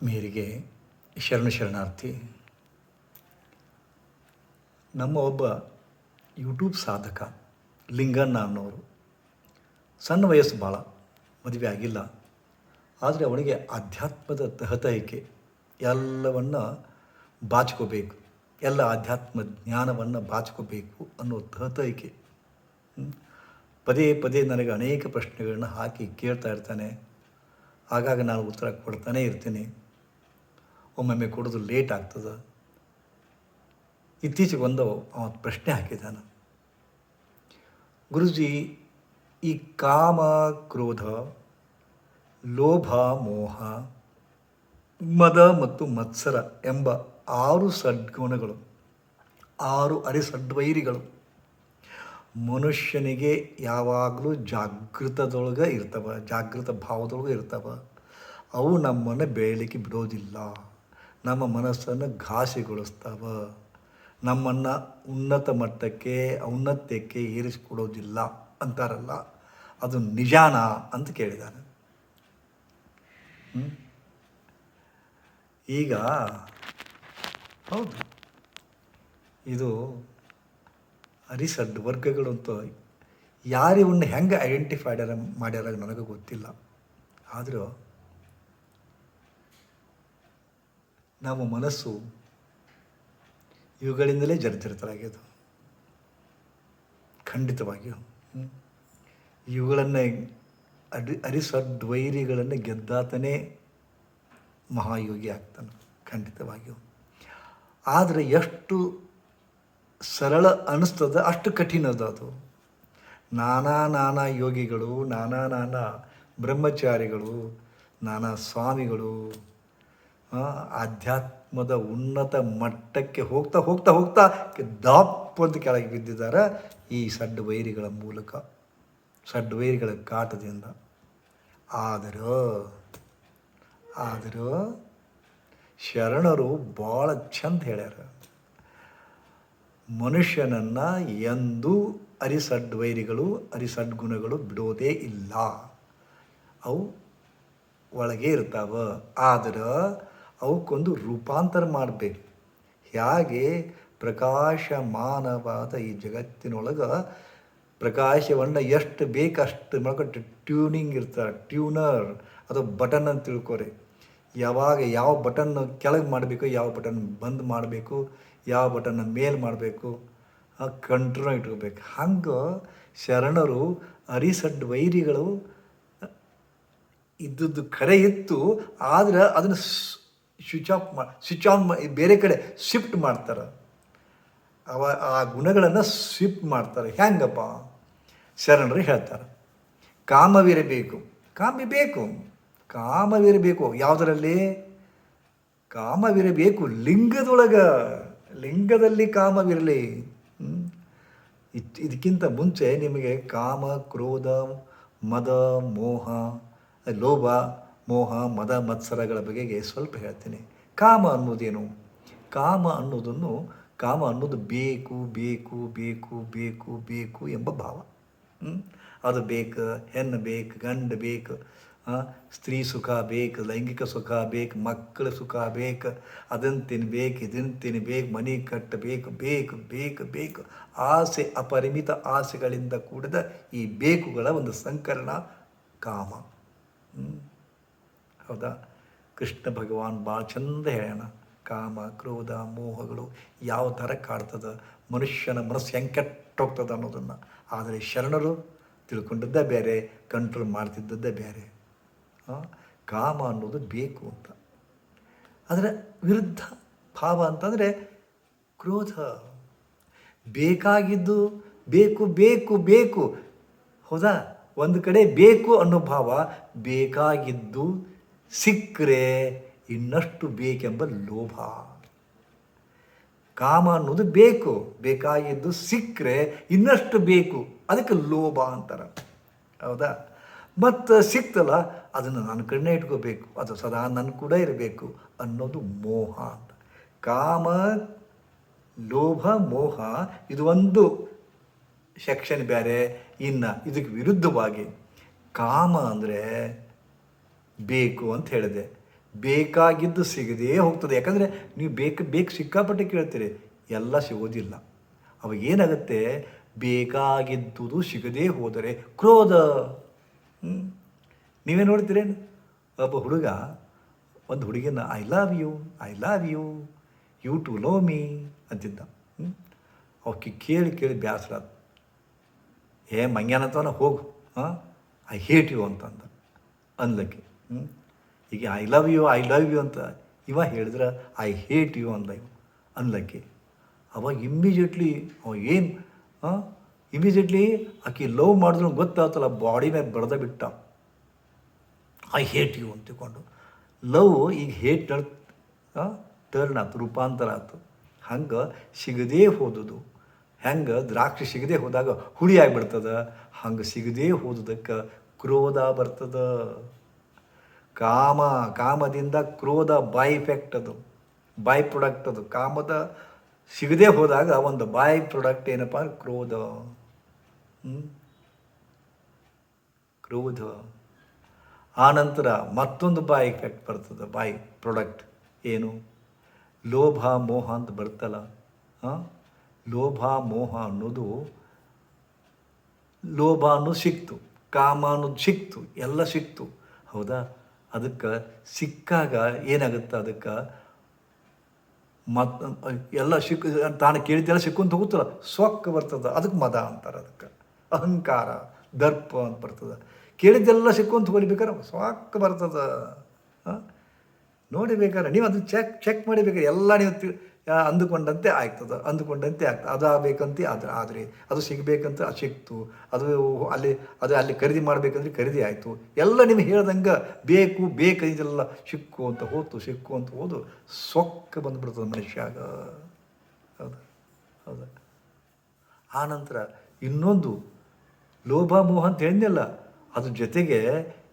ಆತ್ಮೀಯರಿಗೆ ಶರಣ ಶರಣಾರ್ಥಿ, ನಮ್ಮ ಒಬ್ಬ ಯೂಟ್ಯೂಬ್ ಸಾಧಕ ಲಿಂಗಣ್ಣ ಅನ್ನೋರು ಸಣ್ಣ ವಯಸ್ಸು ಭಾಳ, ಮದುವೆ ಆಗಿಲ್ಲ. ಆದರೆ ಅವನಿಗೆ ಆಧ್ಯಾತ್ಮದ ತಹತೈಕೆ ಎಲ್ಲವನ್ನ ಬಾಚ್ಕೋಬೇಕು, ಎಲ್ಲ ಆಧ್ಯಾತ್ಮ ಜ್ಞಾನವನ್ನು ಬಾಚ್ಕೋಬೇಕು ಅನ್ನೋ ತಹತೈಕೆ ಪದೇ ಪದೇ ನನಗೆ ಅನೇಕ ಪ್ರಶ್ನೆಗಳನ್ನ ಹಾಕಿ ಕೇಳ್ತಾ ಇರ್ತಾನೆ. ಆಗಾಗ ನಾನು ಉತ್ತರ ಕೊಡ್ತಾನೇ ಇರ್ತೀನಿ. ಒಮ್ಮೊಮ್ಮೆ ಕೊಡೋದು ಲೇಟ್ ಆಗ್ತದೆ? ಇತ್ತೀಚೆಗೆ ಒಂದು ಅವ ಪ್ರಶ್ನೆ ಹಾಕಿದ್ದಾನೆ ಗುರುಜಿ, ಈ ಕಾಮ ಕ್ರೋಧ, ಲೋಭ, ಮೋಹ, ಮದ ಮತ್ತು ಮತ್ಸರ ಎಂಬ ಆರು ಸದ್ಗುಣಗಳು, ಆರು ಅರಿಸಡ್ವೈರಿಗಳು ಮನುಷ್ಯನಿಗೆ ಯಾವಾಗಲೂ ಜಾಗೃತದೊಳಗೆ ಇರ್ತವ, ಜಾಗೃತ ಭಾವದೊಳಗೆ ಇರ್ತವ. ಅವು ನಮ್ಮನ್ನು ಬೆಳಲಿಕ್ಕೆ ಬಿಡೋದಿಲ್ಲ. ನಮ್ಮ ಮನಸ್ಸನ್ನು ಘಾಸಿಗೊಳಿಸ್ತಾವ. ನಮ್ಮನ್ನು ಉನ್ನತ ಮಟ್ಟಕ್ಕೆ, ಔನ್ನತ್ಯಕ್ಕೆ ಏರಿಸಿಕೊಡೋದಿಲ್ಲ ಅಂತಾರಲ್ಲ. ಅದು ನಿಜಾನ ಅಂತ ಕೇಳಿದ್ದಾನೆ ಈಗ ಹೌದು. ಇದು ಅರಿಸಡ್ ವರ್ಗಗಳು ಅಂತ ಯಾರು ಹೆಂಗೆ ಐಡೆಂಟಿಫೈಡ್ ಮಾಡ್ಯಾರ ನನಗೆ ಗೊತ್ತಿಲ್ಲ. ಆದರೂ ನಮ್ಮ ಮನಸ್ಸು ಇವುಗಳಿಂದಲೇ ಜರ್ಜರಿತರಾಗಿದ್ದು. ಖಂಡಿತವಾಗಿಯೂ. ಇವುಗಳನ್ನು ಅಡಿ ಅರಿಸಡ್ವೈರಿಗಳನ್ನು ಗೆದ್ದಾತನೇ ಮಹಾಯೋಗಿ ಆಗ್ತಾನೆ, ಖಂಡಿತವಾಗಿಯೂ. ಆದರೆ ಎಷ್ಟು ಸರಳ ಅನ್ನಿಸ್ತದ ಅಷ್ಟು ಕಠಿಣ ಅದ. ನಾನಾ ನಾನಾ ಯೋಗಿಗಳು, ನಾನಾ ನಾನಾ ಬ್ರಹ್ಮಚಾರಿಗಳು, ನಾನಾ ಸ್ವಾಮಿಗಳು ಆಧ್ಯಾತ್ಮದ ಉನ್ನತ ಮಟ್ಟಕ್ಕೆ ಹೋಗ್ತಾ ಹೋಗ್ತಾ ಹೋಗ್ತಾ ದಾಪ್ ಅಂತ ಕೆಳಗೆ ಬಿದ್ದಿದ್ದಾರೆ ಈ ಸಡ್ಡು ವೈರಿಗಳ ಮೂಲಕ. ಸಡ್ಡು ವೈರಿಗಳ ಕಾಟದಿಂದ ಆದರೂ ಆದರೂ ಶರಣರು ಭಾಳ ಚಂದ ಹೇಳ್ಯಾರ. ಮನುಷ್ಯನನ್ನು ಎಂದೂ ಅರಿಸಡ್ ಅರಿಸಡ್ಗುಣಗಳು ಬಿಡೋದೇ ಇಲ್ಲ. ಅವು ಒಳಗೆ ಇರ್ತಾವ. ಆದ್ರೆ ಅವಕ್ಕೊಂದು ರೂಪಾಂತರ ಮಾಡಬೇಕು. ಹೇಗೆ? ಪ್ರಕಾಶಮಾನವಾದ ಈ ಜಗತ್ತಿನೊಳಗೆ ಪ್ರಕಾಶವನ್ನು ಎಷ್ಟು ಬೇಕಷ್ಟು ಮಾಡ್ಕೊಂಡು ಟ್ಯೂನಿಂಗ್ ಇರ್ತಾರೆ. ಟ್ಯೂನರ್ ಅದು ಬಟನ್ ಅಂತ ತಿಳ್ಕೊರಿ. ಯಾವಾಗ ಯಾವ ಬಟನ್ ಕೆಳಗೆ ಮಾಡಬೇಕು, ಯಾವ ಬಟನ್ ಬಂದ್ ಮಾಡಬೇಕು, ಯಾವ ಬಟನ್ನ ಮೇಲ್ ಮಾಡಬೇಕು ಕಂಟ್ರೋಲ್ ಇಟ್ಕೋಬೇಕು. ಹಂಗೆ ಶರಣರು ಅರಿಸಡ್ ವೈರಿಗಳು ಇದ್ದದ್ದು ಕರೆ ಇತ್ತು. ಆದರೆ ಅದನ್ನು ಸ್ವಿಚ್ ಆಫ್ ಮಾ, ಸ್ವಿಚ್ ಆನ್ ಬೇರೆ ಕಡೆ ಶಿಫ್ಟ್ ಮಾಡ್ತಾರೆ. ಅವ ಆ ಗುಣಗಳನ್ನು ಶಿಫ್ಟ್ ಮಾಡ್ತಾರೆ. ಹೆಂಗಪ್ಪ ಶರಣರು ಹೇಳ್ತಾರೆ. ಕಾಮವಿರಬೇಕು. ಕಾಮಿಬೇಕು ಕಾಮವಿರಬೇಕು. ಯಾವುದರಲ್ಲಿ? ಕಾಮವಿರಬೇಕು. ಲಿಂಗದೊಳಗ. ಲಿಂಗದಲ್ಲಿ ಕಾಮವಿರಲಿ? ಇದಕ್ಕಿಂತ ಮುಂಚೆ ನಿಮಗೆ ಕಾಮ, ಕ್ರೋಧ, ಮದ, ಮೋಹ, ಲೋಭ ಮೋಹ, ಮದ, ಮತ್ಸರಗಳ ಬಗೆಗೆ ಸ್ವಲ್ಪ ಹೇಳ್ತೀನಿ. ಕಾಮ ಅನ್ನೋದೇನು? ಕಾಮ ಅನ್ನೋದನ್ನು ಕಾಮ ಅನ್ನೋದು ಬೇಕು ಬೇಕು ಬೇಕು ಬೇಕು ಬೇಕು ಎಂಬ ಭಾವ. ಅದು ಬೇಕು, ಹೆಣ್ಣು ಬೇಕು, ಗಂಡು ಬೇಕು ಸ್ತ್ರೀ ಸುಖ ಬೇಕು, ಲೈಂಗಿಕ ಸುಖ ಬೇಕು, ಮಕ್ಕಳ ಸುಖ ಬೇಕು, ಅದನ್ನು ತಿನ್ಬೇಕು ಇದನ್ನು ತಿನ್ಬೇಕು ಮನೆ ಕಟ್ಟಬೇಕು ಬೇಕು ಬೇಕು ಬೇಕು ಆಸೆ, ಅಪರಿಮಿತ ಆಸೆಗಳಿಂದ ಕೂಡಿದ ಈ ಬೇಕುಗಳ ಒಂದು ಸಂಕಲನ ಕಾಮ? ಹೌದಾ? ಕೃಷ್ಣ ಭಗವಾನ್ ಭಾಳ ಚಂದ ಹೇಳೋಣ ಕಾಮ, ಕ್ರೋಧ, ಮೋಹಗಳು ಯಾವ ಥರ ಕಾಡ್ತದೆ, ಮನುಷ್ಯನ ಮನಸ್ಸು ಹೆಂಗೆ ಕೆಟ್ಟೋಗ್ತದೆ ಅನ್ನೋದನ್ನು. ಆದರೆ ಶರಣರು ತಿಳ್ಕೊಂಡಿದ್ದೇ ಬೇರೆ ಕಂಟ್ರೋಲ್ ಮಾಡ್ತಿದ್ದದ್ದೇ ಬೇರೆ ಕಾಮ ಅನ್ನೋದು ಬೇಕು ಅಂತ. ಅದರ ವಿರುದ್ಧ ಭಾವ ಅಂತಂದರೆ ಕ್ರೋಧ. ಬೇಕಾಗಿದ್ದು ಬೇಕು ಬೇಕು ಬೇಕು. ಹೌದಾ? ಒಂದು ಕಡೆ ಬೇಕು ಅನ್ನೋ ಭಾವ, ಬೇಕಾಗಿದ್ದು ಸಿಕ್ಕರೆ ಇನ್ನಷ್ಟು ಬೇಕೆಂಬ ಲೋಭ. ಕಾಮ ಅನ್ನೋದು ಬೇಕು, ಬೇಕಾಗಿದ್ದು ಸಿಕ್ಕರೆ ಇನ್ನಷ್ಟು ಬೇಕು, ಅದಕ್ಕೆ ಲೋಭ ಅಂತಾರೆ. ಹೌದಾ? ಮತ್ತು ಸಿಕ್ತಲ್ಲ, ಅದನ್ನು ನನ್ನ ಕಣ್ಣೇ ಇಟ್ಕೋಬೇಕು, ಅದು ಸದಾ ನನ್ನ ಕೂಡ ಇರಬೇಕು ಅನ್ನೋದು ಮೋಹ ಅಂತ. ಕಾಮ, ಲೋಭ, ಮೋಹ, ಇದು ಒಂದು ಸೆಕ್ಷನ್ ಬೇರೆ, ಇನ್ನು ಇದಕ್ಕೆ ವಿರುದ್ಧವಾಗಿ. ಕಾಮ ಅಂದರೆ ಬೇಕು ಅಂತ ಹೇಳಿದೆ. ಬೇಕಾಗಿದ್ದು ಸಿಗದೇ ಹೋಗ್ತದೆ. ಯಾಕಂದರೆ ನೀವು ಬೇಕು ಬೇಕು ಸಿಕ್ಕಾಪಟ್ಟೆ ಕೇಳ್ತೀರಿ. ಎಲ್ಲ ಸಿಗೋದಿಲ್ಲ. ಅವಾಗ ಏನಾಗುತ್ತೆ? ಬೇಕಾಗಿದ್ದುದು ಸಿಗದೇ ಹೋದರೆ ಕ್ರೋಧ. ನೀವೇ ನೋಡ್ತೀರೇನು ಒಬ್ಬ ಹುಡುಗ, ಒಂದು ಹುಡುಗಿನ I love you, I love you you too love me ಅಂತಿದ್ದ? ಅವಕ್ಕೆ ಕೇಳಿ ಕೇಳಿ ಆತು. ಏ ಮಂಗ್ಯಾನಂತವನ ಹೋಗು. ಹಾಂ? ಐ ಹೇಟ್ ಯು ಅಂತಂದ. ಅನ್ಲಕ್ಕೆ. ಹ್ಞೂ ಈಗ I love you I love you ಅಂತ ಇವ ಹೇಳಿದ್ರೆ ಐ ಹೇಟ್ ಯು ಇವ ಅನ್ಲಕ್ಕೆ ಅವಾಗ ಇಮ್ಮಿಡಿಯೇಟ್ಲಿ ಅವ ಏನು ಇಮಿಡಿಯೇಟ್ಲಿ ಆಕೆ ಲವ್ ಮಾಡಿದ್ರು ಗೊತ್ತಾಗ್ತಲ್ಲ ಬಾಡಿ ಮೇಲೆ ಬಡ್ದ ಬಿಟ್ಟ. ಐ ಹೇಟ್ ಯು ಅಂತ ತಿಳ್ಕೊಂಡು. ಲವ್ ಈಗ ಹೇಟ್ ಟರ್ನ್ ಆಯ್ತು ರೂಪಾಂತರ ಆಯ್ತು ಹಂಗೆ ಸಿಗದೇ ಹೋದುದು. ಹೆಂಗೆ ದ್ರಾಕ್ಷಿ ಸಿಗದೆ ಹೋದಾಗ ಹುಳಿ ಆಗಿಬಿಡ್ತದೆ. ಹಂಗೆ ಸಿಗದೇ ಹೋದುದಕ್ಕೆ ಕ್ರೋಧ ಬರ್ತದ. ಕಾಮ, ಕಾಮದಿಂದ ಕ್ರೋಧ ಬೈ ಎಫೆಕ್ಟ್ ಅದು. ಬೈ ಪ್ರೊಡಕ್ಟ್ ಅದು. ಕಾಮದ ಸಿಗದೆ ಹೋದಾಗ ಒಂದು ಬೈ ಪ್ರೊಡಕ್ಟ್ ಏನಪ್ಪ ಅಂದ್ರೆ ಕ್ರೋಧ? ಕ್ರೋಧ. ಆನಂತರ ಮತ್ತೊಂದು ಬಾಯ್ ಎಫೆಕ್ಟ್ ಬರ್ತದೆ. ಬಾಯ್ ಪ್ರಾಡಕ್ಟ್ ಏನು? ಲೋಭ, ಮೋಹ ಅಂತ ಬರ್ತಲ್ಲ. ಹಾಂ? ಲೋಭ, ಮೋಹ ಅನ್ನೋದು ಲೋಭ ಅನ್ನೋದು ಸಿಕ್ತು. ಕಾಮ ಅನ್ನೋದು ಸಿಕ್ತು. ಎಲ್ಲ ಸಿಕ್ತು. ಹೌದಾ? ಅದಕ್ಕೆ ಸಿಕ್ಕಾಗ ಏನಾಗುತ್ತೆ ಅದಕ್ಕೆ? ಮತ್ ಎಲ್ಲ ಸಿಕ್ಕ ತಾನು ಕೇಳಿದ್ದೆಲ್ಲ ಸಿಕ್ಕೊಂತ ಹೋಗುತ್ತಲ್ಲ ಸೊಕ್ಕ ಬರ್ತದೆ ಅದಕ್ಕೆ ಮದ ಅಂತಾರೆ ಅದಕ್ಕೆ. ಅಹಂಕಾರ ದರ್ಪ ಅಂತ ಬರ್ತದೆ. ಕೇಳಿದ್ದೆಲ್ಲ ಸಿಕ್ಕೊಂತ ಹೋಗ್ಬೇಕಾರೆ ಸೊಕ್ಕ ಬರ್ತದೆ. ಹಾಂ? ನೋಡಿ ಬೇಕಾದ್ರೆ ನೀವು ಅದನ್ನು ಚೆಕ್ ಚೆಕ್ ಮಾಡಿ ಬೇಕಾದ್ರೆ ಎಲ್ಲ ನೀವು ತಿ ಆ, ಅಂದುಕೊಂಡಂತೆ ಆಯ್ತದ ಅಂದುಕೊಂಡಂತೆ ಆಗ್ತದೆ. ಅದು ಆಗಬೇಕಂತೆ, ಅದು ಆದರೆ, ಅದು ಸಿಗಬೇಕಂತ, ಅದು ಸಿಕ್ತು. ಅದು ಅಲ್ಲಿ ಅದು ಅಲ್ಲಿ ಖರೀದಿ ಮಾಡಬೇಕಂದ್ರೆ ಖರೀದಿ ಆಯಿತು. ಎಲ್ಲ ನಿಮಗೆ ಹೇಳ್ದಂಗೆ ಬೇಕು ಬೇಕು ಇದೆಲ್ಲ ಸಿಕ್ಕು ಅಂತ ಹೋತು, ಸಿಕ್ಕು ಅಂತ ಹೋದು, ಸೊಕ್ಕ ಬಂದುಬಿಡ್ತದೆ ಮನುಷ್ಯಾಗ. ಹೌದು, ಹೌದಾ. ಆನಂತರ ಇನ್ನೊಂದು ಲೋಭ ಮೋಹ ಅಂತ ಹೇಳಿದ್ನಲ್ಲ, ಅದ್ರ ಜೊತೆಗೆ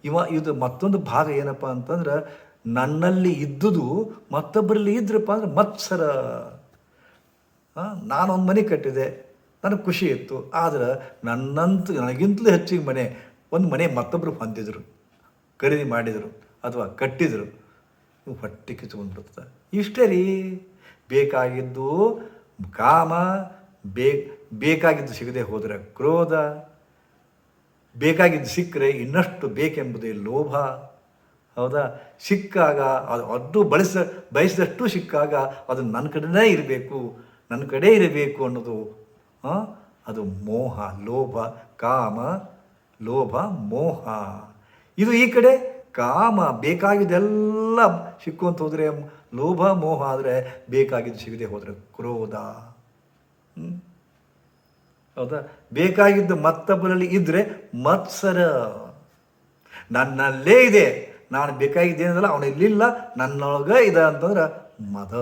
ಇವ ಇದು ಮತ್ತೊಂದು ಭಾಗ ಏನಪ್ಪ ಅಂತಂದ್ರೆ ನನ್ನಲ್ಲಿ ಇದ್ದುದು ಮತ್ತೊಬ್ಬರಲ್ಲಿ ಇದ್ರಪ್ಪ ಅಂದ್ರೆ ಮತ್ಸರ. ನಾನೊಂದು ಮನೆ ಕಟ್ಟಿದೆ, ನನಗೆ ಖುಷಿ ಇತ್ತು. ಆದ್ರೆ ನನ್ನಂತ, ನನಗಿಂತಲೂ ಹೆಚ್ಚಿಗೆ ಮನೆ, ಒಂದು ಮನೆ ಮತ್ತೊಬ್ಬರು ಹೊಂದಿದ್ರು, ಖರೀದಿ ಮಾಡಿದರು ಅಥವಾ ಕಟ್ಟಿದರು. ಹೊಟ್ಟೆ ಕಿತ್ಕೊಂಡ್ಬಿಡ್ತದೆ ಇಷ್ಟೇ ರೀ. ಬೇಕಾಗಿದ್ದು ಕಾಮ, ಬೇ, ಬೇಕಾಗಿದ್ದು ಸಿಗದೆ ಹೋದರೆ ಕ್ರೋಧ, ಬೇಕಾಗಿದ್ದು ಸಿಕ್ಕರೆ ಇನ್ನಷ್ಟು ಬೇಕೆಂಬುದೇ ಲೋಭ. ಹೌದಾ? ಸಿಕ್ಕಾಗ ಅದು ಅದು ಬಳಸ, ಬಯಸಿದಷ್ಟು ಸಿಕ್ಕಾಗ ಅದು ನನ್ನ ಕಡೆನೇ ಇರಬೇಕು ನನ್ನ ಕಡೆ ಇರಬೇಕು ಅನ್ನೋದು ಅದು ಮೋಹ, ಲೋಭ, ಕಾಮ, ಲೋಭ, ಮೋಹ. ಇದು ಈ ಕಡೆ ಕಾಮ, ಬೇಕಾಗಿದ್ದೆಲ್ಲ ಸಿಕ್ಕುವಂತ ಹೋದರೆ, ಲೋಭ, ಮೋಹ ಆದರೆ ಬೇಕಾಗಿದ್ದು ಸಿಗದೆ ಹೋದರೆ ಕ್ರೋಧ? ಹೌದಾ? ಬೇಕಾಗಿದ್ದು ಮತ್ತೊಬ್ಬರಲ್ಲಿ ಇದ್ದರೆ ಮತ್ಸರ. ನನ್ನಲ್ಲೇ ಇದೆ. ನಾನು ಬೇಕಾಗಿದ್ದೇನಲ್ಲ ಅವನು ಇಲ್ಲಿಲ್ಲ ನನ್ನೊಳಗೆ ಇದೆ ಅಂತಂದ್ರೆ ಮದ.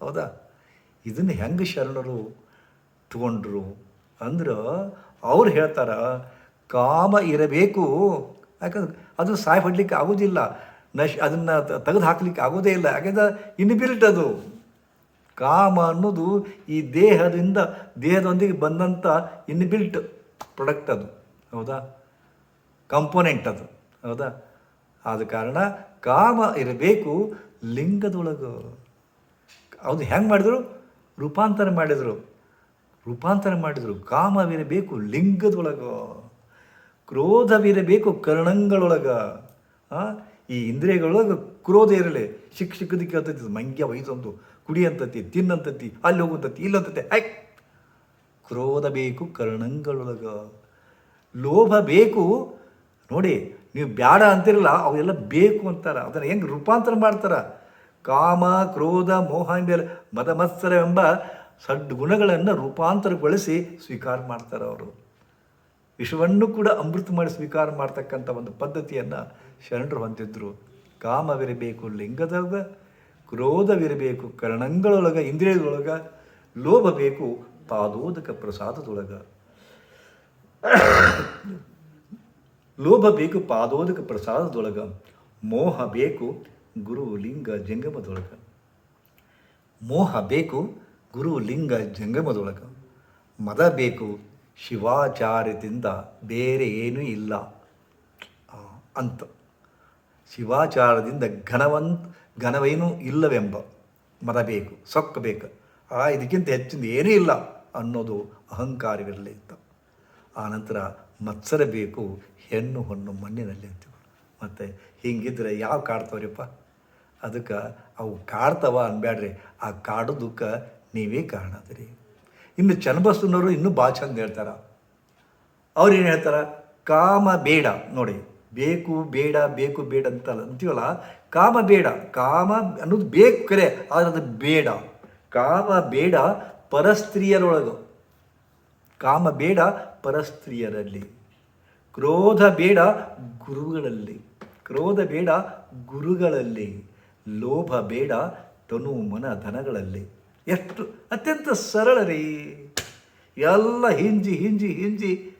ಹೌದಾ? ಇದನ್ನು ಹೆಂಗೆ ಶರಣರು ತಗೊಂಡ್ರು ಅಂದ್ರೆ ಅವ್ರು ಹೇಳ್ತಾರ, ಕಾಮ ಇರಬೇಕು. ಯಾಕಂದ್ರೆ ಅದು ಸಾಯ್ ಹೊಡ್ಲಿಕ್ಕೆ ಆಗೋದಿಲ್ಲ, ನಶ್ ಅದನ್ನು ತೆಗೆದು ಹಾಕ್ಲಿಕ್ಕೆ ಆಗೋದೇ ಇಲ್ಲ. ಯಾಕಂದ್ರೆ ಇನ್ಬಿಲ್ಟ್ ಅದು. ಕಾಮ ಅನ್ನೋದು ಈ ದೇಹದಿಂದ, ದೇಹದೊಂದಿಗೆ ಬಂದಂಥ ಇನ್ಬಿಲ್ಟ್ ಪ್ರಾಡಕ್ಟ್ ಅದು. ಹೌದಾ? ಕಂಪೋನೆಂಟ್ ಅದು. ಹೌದಾ? ಆದ ಕಾರಣ ಕಾಮ ಇರಬೇಕು ಲಿಂಗದೊಳಗೆ. ಅದು ಹೆಂಗೆ ಮಾಡಿದ್ರು? ರೂಪಾಂತರ ಮಾಡಿದರು. ರೂಪಾಂತರ ಮಾಡಿದರು. ಕಾಮವಿರಬೇಕು ಲಿಂಗದೊಳಗೆ. ಕ್ರೋಧವಿರಬೇಕು ಕರ್ಣಂಗಳೊಳಗ. ಈ ಇಂದ್ರಿಯಗಳೊಳಗೆ ಕ್ರೋಧ ಇರಲಿ. ಸಿಕ್ಕದಕ್ಕೆ ಹೇಳ್ತೈತಿ ಮಂಗ್ಯ ವಯಸ್ಸೊಂದು ಕುಡಿ ಅಂತತಿ ತಿನ್ನಂತತಿ, ಅಲ್ಲಿ ಹೋಗುತ್ತತಿ ಇಲ್ಲಂತತಿ, ಐ! ಕ್ರೋಧ ಬೇಕು ಕರ್ಣಂಗಳೊಳಗ. ಲೋಭ ಬೇಕು, ನೋಡಿ ನೀವು ಬ್ಯಾಡ ಅಂತಿರಲ್ಲ, ಅವೆಲ್ಲ ಬೇಕು ಅಂತಾರೆ. ಅದನ್ನು ಹೆಂಗೆ ರೂಪಾಂತರ ಮಾಡ್ತಾರ? ಕಾಮ, ಕ್ರೋಧ, ಮೋಹ ಮೇಲೆ ಮದ ಮತ್ಸರ ಎಂಬ ರೂಪಾಂತರಗೊಳಿಸಿ ಸ್ವೀಕಾರ ಮಾಡ್ತಾರೆ ಅವರು. ವಿಶ್ವವನ್ನು ಕೂಡ ಅಮೃತ ಮಾಡಿ ಸ್ವೀಕಾರ ಮಾಡ್ತಕ್ಕಂಥ ಒಂದು ಪದ್ಧತಿಯನ್ನು ಶರಣರು ಹೊಂದಿದ್ರು. ಕಾಮವಿರಬೇಕು ಲಿಂಗದೊಳಗ ಕ್ರೋಧವಿರಬೇಕು, ಕರ್ಣಂಗಳೊಳಗ, ಇಂದ್ರಿಯದೊಳಗ, ಲೋಭ ಬೇಕು, ಪಾದೋದಕ ಪ್ರಸಾದದೊಳಗ. ಲೋಭ ಬೇಕು ಪಾದೋದಕ ಪ್ರಸಾದದೊಳಗ, ಮೋಹ ಬೇಕು ಗುರು ಲಿಂಗ ಜಂಗಮದೊಳಗ. ಮೋಹ ಬೇಕು ಗುರು ಲಿಂಗ ಜಂಗಮದೊಳಗ. ಮದ ಬೇಕು ಶಿವಾಚಾರ್ಯದಿಂದ ಬೇರೆ ಏನೂ ಇಲ್ಲ. ಅಂತ. ಶಿವಾಚಾರದಿಂದ ಘನವಂತ, ಘನವೇನೂ ಇಲ್ಲವೆಂಬ ಮದ ಬೇಕು, ಸೊಕ್ಕ ಬೇಕು. ಆ, ಇದಕ್ಕಿಂತ ಹೆಚ್ಚಿನ ಏನೂ ಇಲ್ಲ ಅನ್ನೋದು ಅಹಂಕಾರವಿರಲಿ ಅಂತ. ಆನಂತರ ಮತ್ಸರ ಬೇಕು ಹೆಣ್ಣು ಹೊಣ್ಣು ಮಣ್ಣಿನಲ್ಲಿ ಅಂತೀವಿ ಮತ್ತು ಹಿಂಗಿದ್ರೆ ಯಾವ ಕಾಡ್ತಾವ್ರಿಪ್ಪ? ಅದಕ್ಕೆ ಅವು ಕಾಡ್ತವ ಅನ್ಬೇಡ್ರಿ ಆ ಕಾಡೋದಕ್ಕೆ ನೀವೇ ಕಾರಣ ಅದಿರಿ ಇನ್ನು ಚನ್ನಬಸವನವರು ಇನ್ನೂ ಭಾಳ ಚಂದ ಹೇಳ್ತಾರೆ. ಅವ್ರು ಏನು ಹೇಳ್ತಾರೆ? ಕಾಮ ಬೇಡ ನೋಡಿ. ಬೇಕು, ಬೇಡ ಬೇಕು, ಬೇಡ ಅಂತ ಅಂತೀವಲ್ಲ? ಕಾಮ ಬೇಡ. ಕಾಮ ಅನ್ನೋದು ಬೇಕು ಕರೆ, ಆದರೆ ಅದು ಬೇಡ. ಕಾಮ ಬೇಡ ಪರಸ್ತ್ರೀಯರೊಳಗೆ. ಕಾಮ ಬೇಡ ಪರಸ್ತ್ರೀಯರಲ್ಲಿ. ಕ್ರೋಧ ಬೇಡ ಗುರುಗಳಲ್ಲಿ. ಕ್ರೋಧ ಬೇಡ ಗುರುಗಳಲ್ಲಿ. ಲೋಭ ಬೇಡ ತನು ಮನ ಧನಗಳಲ್ಲಿ. ಎಷ್ಟು ಅತ್ಯಂತ ಸರಳ ರೀ ಎಲ್ಲ ಹಿಂಜಿ ಹಿಂಜಿ ಹಿಂಜಿ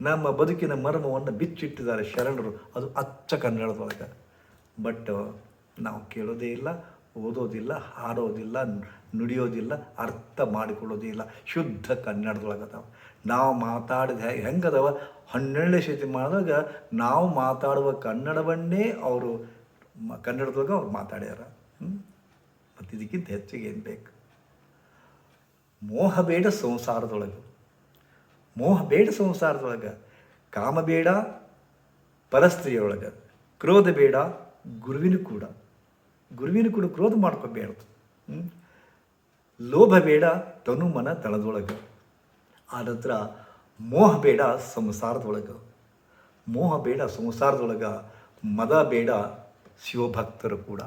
ನಮ್ಮ ಬದುಕಿನ ಮರ್ಮವನ್ನು ಬಿಚ್ಚಿಟ್ಟಿದ್ದಾರೆ ಶರಣರು. ಅದು ಅಚ್ಚ ಕನ್ನಡದೊಳಗೆ. ಬಟ್ ನಾವು ಕೇಳೋದೇ ಇಲ್ಲ. ಓದೋದಿಲ್ಲ, ಹಾಡೋದಿಲ್ಲ, ನುಡಿಯೋದಿಲ್ಲ, ಅರ್ಥ ಮಾಡಿಕೊಳ್ಳೋದೇ ಇಲ್ಲ. ಶುದ್ಧ ಕನ್ನಡದೊಳಗದವ ನಾವು. ಮಾತಾಡಿದ ಹೆಂಗದವ? ಹನ್ನೆರಡನೇ ಶತಮಾನದಾಗ ನಾವು ಮಾತಾಡುವ ಕನ್ನಡವನ್ನೇ ಅವರು ಮ, ಕನ್ನಡದೊಳಗೆ ಅವ್ರು ಮಾತಾಡ್ಯಾರ. ಮತ್ತು ಇದಕ್ಕಿಂತ ಹೆಚ್ಚಿಗೆ ಏನು ಬೇಕು? ಮೋಹ ಬೇಡ ಸಂಸಾರದೊಳಗೆ. ಮೋಹ ಬೇಡ ಸಂಸಾರದೊಳಗೆ. ಕಾಮ ಬೇಡ ಪರಸ್ತ್ರೀಯೊಳಗೆ. ಕ್ರೋಧ ಬೇಡ ಗುರುವಿನೂ ಕೂಡ. ಗುರುವಿನ ಕೂಡ ಕ್ರೋಧ ಮಾಡ್ಕೋಬೇಡ್ದು? ಲೋಭ ಬೇಡ, ತನು ಮನ ತಳದೊಳಗೆ. ಆನಂತರ ಮೋಹ ಬೇಡ, ಸಂಸಾರದೊಳಗೆ. ಮೋಹ ಬೇಡ, ಸಂಸಾರದೊಳಗೆ. ಮದ ಬೇಡ, ಶಿವಭಕ್ತರು ಕೂಡ.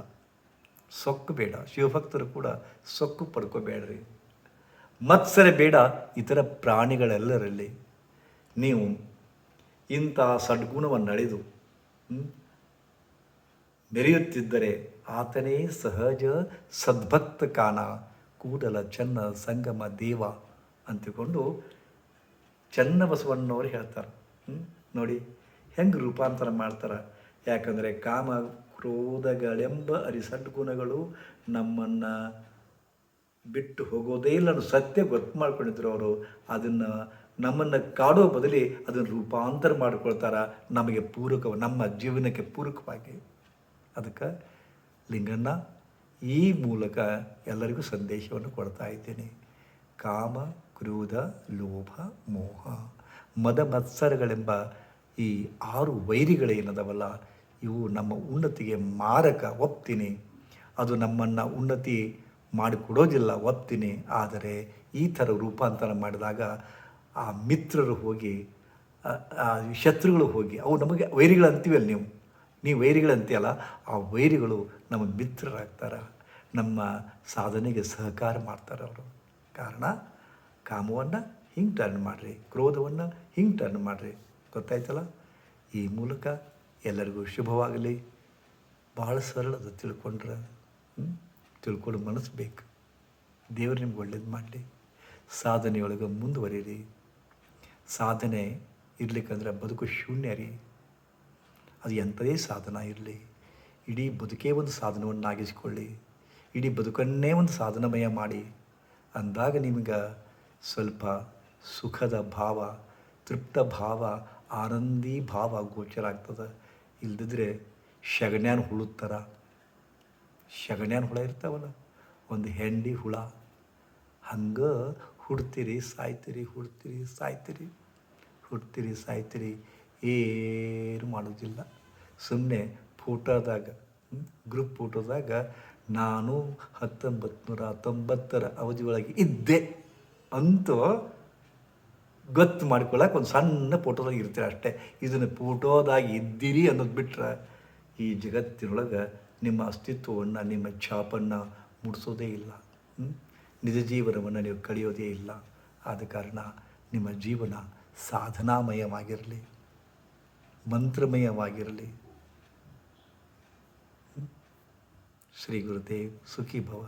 ಸೊಕ್ಕು ಬೇಡ, ಶಿವಭಕ್ತರು ಕೂಡ ಸೊಕ್ಕು ಪಡ್ಕೋಬೇಡ್ರಿ. ಮತ್ಸರ ಬೇಡ, ಇತರ ಪ್ರಾಣಿಗಳೆಲ್ಲರಲ್ಲಿ. ನೀವು ಇಂಥ ಸದ್ಗುಣವನ್ನು ನಡೆದು ಮೆರೆಯುತ್ತಿದ್ದರೆ ಆತನೇ ಸಹಜ ಸದ್ಭಕ್ತ ಕಾನ ಕೂಡಲ ಚನ್ನ ಸಂಗಮ ದೇವ ಅಂತಿಕೊಂಡು ಚನ್ನ ಬಸವಣ್ಣವ್ರು ಹೇಳ್ತಾರೆ? ನೋಡಿ ಹೆಂಗೆ ರೂಪಾಂತರ ಮಾಡ್ತಾರೆ? ಯಾಕಂದರೆ ಕಾಮ ಕ್ರೋಧಗಳೆಂಬ ಅರಿಸಡ್ಗುಣಗಳು ನಮ್ಮನ್ನು ಬಿಟ್ಟು ಹೋಗೋದೇ ಇಲ್ಲ ಅನ್ನೋ ಸತ್ಯ ಗೊತ್ತು ಮಾಡ್ಕೊಂಡಿದ್ರು ಅವರು. ಅದನ್ನು ನಮ್ಮನ್ನು ಕಾಡೋ ಬದಲಿ ಅದನ್ನು ರೂಪಾಂತರ ಮಾಡಿಕೊಳ್ತಾರ ನಮಗೆ ಪೂರಕ ನಮ್ಮ ಜೀವನಕ್ಕೆ ಪೂರಕವಾಗಿ. ಅದಕ್ಕೆ ಲಿಂಗಣ್ಣ, ಈ ಮೂಲಕ ಎಲ್ಲರಿಗೂ ಸಂದೇಶವನ್ನು ಕೊಡ್ತಾ ಇದ್ದೇನೆ. ಕಾಮ, ಕ್ರೋಧ, ಲೋಭ, ಮೋಹ, ಮದ ಮತ್ಸರಗಳೆಂಬ ಈ ಆರು ವೈರಿಗಳೇನದವಲ್ಲ ಇವು ನಮ್ಮ ಉನ್ನತಿಗೆ ಮಾರಕ, ಒಪ್ತೀನಿ. ಅದು ನಮ್ಮನ್ನು ಉನ್ನತಿ ಮಾಡಿಕೊಡೋದಿಲ್ಲ, ಒಪ್ತೀನಿ. ಆದರೆ ಈ ಥರ ರೂಪಾಂತರ ಮಾಡಿದಾಗ ಆ ಮಿತ್ರರು ಹೋಗಿ ಶತ್ರುಗಳು ಹೋಗಿ, ಅವು ನಮಗೆ ವೈರಿಗಳು ಅಂತೀವಲ್ಲ ನೀವು. ನೀವು ವೈರಿಗಳಂತೆಯಲ್ಲ, ಆ ವೈರಿಗಳು ನಮ್ಮ ಮಿತ್ರರಾಗ್ತಾರೆ, ನಮ್ಮ ಸಾಧನೆಗೆ ಸಹಕಾರ ಮಾಡ್ತಾರೆ ಅವರು. ಕಾರಣ, ಕಾಮವನ್ನು ಹಿಂಗೆ ಟರ್ನ್ ಮಾಡಿರಿ, ಕ್ರೋಧವನ್ನು ಹಿಂಗೆ ಟರ್ನ್ ಮಾಡಿರಿ. ಗೊತ್ತಾಯ್ತಲ್ಲ? ಈ ಮೂಲಕ ಎಲ್ಲರಿಗೂ ಶುಭವಾಗಲಿ. ಭಾಳ ಸರಳದ ತಿಳ್ಕೊಂಡ್ರೆ ತಿಳ್ಕೊಂಡು ಮನಸ್ಸು ಬೇಕು. ದೇವರು ನಿಮ್ಗೆ ಒಳ್ಳೇದು ಮಾಡಲಿ. ಸಾಧನೆಯೊಳಗೆ ಮುಂದುವರಿಯಿರಿ ಸಾಧನೆ ಇರ್ಲಿಕ್ಕಂದ್ರೆ ಬದುಕು ಶೂನ್ಯ ರೀ. ಅದು ಎಂಥದೇ ಸಾಧನ ಇರಲಿ. ಇಡೀ ಬದುಕೇ ಒಂದು ಸಾಧನವನ್ನಾಗಿಸಿಕೊಳ್ಳಿ. ಇಡೀ ಬದುಕನ್ನೇ ಒಂದು ಸಾಧನಮಯ ಮಾಡಿ. ಅಂದಾಗ ನಿಮಗೆ ಸ್ವಲ್ಪ ಸುಖದ ಭಾವ, ತೃಪ್ತ ಭಾವ, ಆನಂದಿ ಭಾವ ಗೋಚರ ಆಗ್ತದೆ. ಇಲ್ದಿದ್ರೆ ಶಗಣ್ಯಾನ ಹುಳುತ್ತರ ಥರ ಶಗಣ್ಯಾನ ಹುಳ ಇರ್ತಾವಲ್ಲ, ಒಂದು ಹೆಂಡಿ ಹುಳ. ಹಂಗೆ ಹುಡ್ತೀರಿ, ಸಾಯ್ತೀರಿ ಹುಡ್ತೀರಿ ಸಾಯ್ತೀರಿ. ಹುಡ್ತೀರಿ, ಸಾಯ್ತೀರಿ. ಏನು ಮಾಡೋದಿಲ್ಲ ಸುಮ್ಮನೆ ಫೋಟೋದಾಗ ಗ್ರೂಪ್ ಫೋಟೋದಾಗ ನಾನು ಹತ್ತೊಂಬತ್ತು ನೂರ ತೊಂಬತ್ತರ ಅವಧಿ ಒಳಗೆ ಇದ್ದೆ ಅಂತೂ ಗೊತ್ತು ಮಾಡ್ಕೊಳ್ಳೋಕೆ ಒಂದು ಸಣ್ಣ ಫೋಟೋದಾಗ ಇರ್ತೀರ ಅಷ್ಟೇ. ಇದನ್ನು ಫೋಟೋದಾಗ ಇದ್ದೀರಿ ಅನ್ನೋದು ಬಿಟ್ರೆ ಈ ಜಗತ್ತಿನೊಳಗೆ ನಿಮ್ಮ ಅಸ್ತಿತ್ವವನ್ನು, ನಿಮ್ಮ ಛಾಪನ್ನು ಮುಡಿಸೋದೇ ಇಲ್ಲ? ನಿಜ ಜೀವನವನ್ನು ನೀವು ಕಳೆಯೋದೇ ಇಲ್ಲ. ಆದ ಕಾರಣ ನಿಮ್ಮ ಜೀವನ ಸಾಧನಾಮಯವಾಗಿರಲಿ. ಮಂತ್ರಮಯವಾಗಿರಲಿ? ಶ್ರೀ ಗುರುದೇವ್ ಸುಖಿ ಭವ